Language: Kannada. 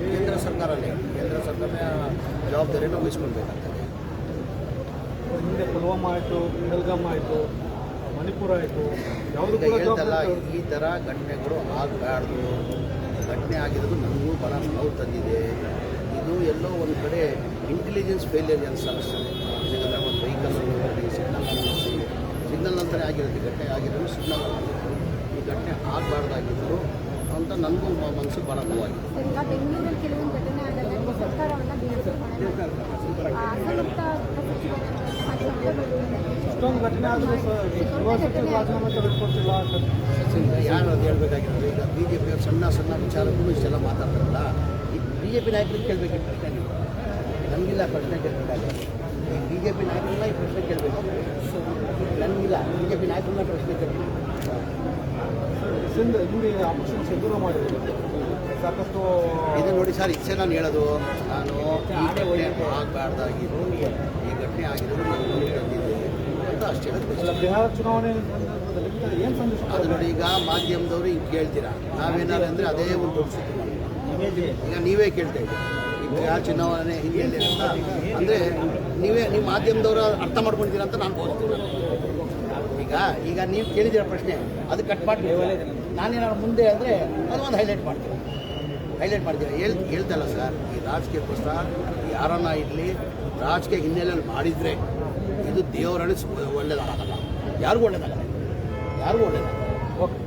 ಕೇಂದ್ರ ಸರ್ಕಾರನೇ ಕೇಂದ್ರ ಸರ್ಕಾರನೇ ಜವಾಬ್ದಾರಿಯನ್ನು ವಹಿಸ್ಕೊಳ್ಬೇಕಾಗ್ತದೆ. ಹಿಂದೆ ಪುಲ್ವಾಮಾ ಆಯಿತು ಬೆಲ್ಗಾಮ್ ಆಯಿತು ಮಣಿಪುರ ಆಯಿತು ಯಾವುದು ಹೇಳ್ತಲ್ಲ ಈ ಥರ ಘಟನೆಗಳು ಆಗಬಾರ್ದು. ಘಟನೆ ಆಗಿರೋದು ನಮಗೂ ಬಹಳ ನೋವು ತಂದಿದೆ. ಇದು ಎಲ್ಲೋ ಒಂದು ಕಡೆ ಇಂಟೆಲಿಜೆನ್ಸ್ ಫೇಲಿಯರ್ ಅಂತ ಅನಿಸ್ತದೆ ಯಾಕಂದರೆ ಒಂದು ವೆಹಿಕಲ್ ಸಿಗ್ನಲ್ ಸಿಗ್ನಲ್ ಅಂತಲೇ ಆಗಿರೋದು ಘಟನೆ ಆಗಿರೋದು ಸಿಗ್ನಲ್ ಈ ಘಟನೆ ಆಗಬಾರ್ದಾಗಿತ್ತು. ಅಂತ ನನಗೂ ಮನಸ್ಸು ಭಾಳ ನೋವಾಗಿದೆ. ಇಷ್ಟೊಂದು ಘಟನೆ ಆದರೂ ರಾಜೀನಾಮೆ ತೆಗೆದುಕೊಳ್ತಿಲ್ಲ ಯಾರು ಅದು ಹೇಳ್ಬೇಕಾಗಿರೋದು? ಈಗ ಬಿ ಜೆ ಪಿಯವ್ರು ಸಣ್ಣ ಸಣ್ಣ ವಿಚಾರಕ್ಕೂ ಇಷ್ಟೆಲ್ಲ ಮಾತಾಡ್ತಾರಲ್ಲ ಈ ಬಿ ಜೆ ಪಿ ನಾಯಕರಿಗೆ ಕೇಳಬೇಕು ಪ್ರಶ್ನೆ ನೀವು. ನನಗಿಲ್ಲ ಪ್ರಶ್ನೆ ಕೇಳಬೇಕಾಗಿರೋದು ಈ ಬಿ ಜೆ ಪಿ ನಾಯಕರನ್ನ ಈ ಪ್ರಶ್ನೆ ಕೇಳಬೇಕು. ನನಗಿಲ್ಲ ಬಿ ಜೆ ಪಿ ನಾಯಕರನ್ನ ಪ್ರಶ್ನೆ ಕೇಳಬೇಕು. ಸಾಕಷ್ಟು ಇದು ನೋಡಿ ಸರ್ ಇಷ್ಟೇ ನಾನು ಹೇಳೋದು ನಾನು ಈ ಘಟನೆ ಆಗಬಾರ್ದಾಗಿದ್ದು ಈ ಘಟನೆ ಆಗಿದ್ದು ಅಂತ ಅಷ್ಟೇ ಬಿಹಾರ ಚುನಾವಣೆ ಅದು ನೋಡಿ ಈಗ ಮಾಧ್ಯಮದವರು ಹಿಂಗೆ ಕೇಳ್ತೀರಾ? ನಾವೇನಾರು ಅಂದರೆ ಅದೇ ಒಂದು ಈಗ ನೀವೇ ಕೇಳ್ತಾ ಇದ್ದೀರಿ? ಈಗ ಯಾವ ಚುನಾವಣೆ ಹಿಂಗೆ ಅಂದರೆ ನೀವೇ ನೀವು ಮಾಧ್ಯಮದವರು ಅರ್ಥ ಮಾಡ್ಕೊಂಡಿದ್ದೀರಾ ಅಂತ ನಾನು ಬೋಧಿಸ್ತೀನಿ ಈಗ ಈಗ ನೀವು ಕೇಳಿದಿರೋ ಪ್ರಶ್ನೆ, ಅದು ಕಟ್ ಮಾಡಿ ನಾನೇನಾದ್ರು ಮುಂದೆ ಅಂದರೆ ಅದು ಒಂದು ಹೈಲೈಟ್ ಮಾಡ್ತೀನಿ. ಹೈಲೈಟ್ ಮಾಡ್ತೀನಿ ಹೇಳ್, ಹೇಳ್ತಲ್ಲ ಸರ್ ಈ ರಾಜಕೀಯಕ್ಕೋಸ್ಕರ ಯಾರನ್ನ ಇರಲಿ, ರಾಜಕೀಯ ಹಿನ್ನೆಲೆಯಲ್ಲಿ ಮಾಡಿದರೆ ಇದು ದೇವರಲ್ಲಿ ಒಳ್ಳೇದಾಗಲ್ಲ. ಯಾರಿಗೂ ಒಳ್ಳೇದಾಗಲ್ಲ. ಯಾರಿಗೂ ಒಳ್ಳೇದಾಗಲ್ಲ. ಓಕೆ.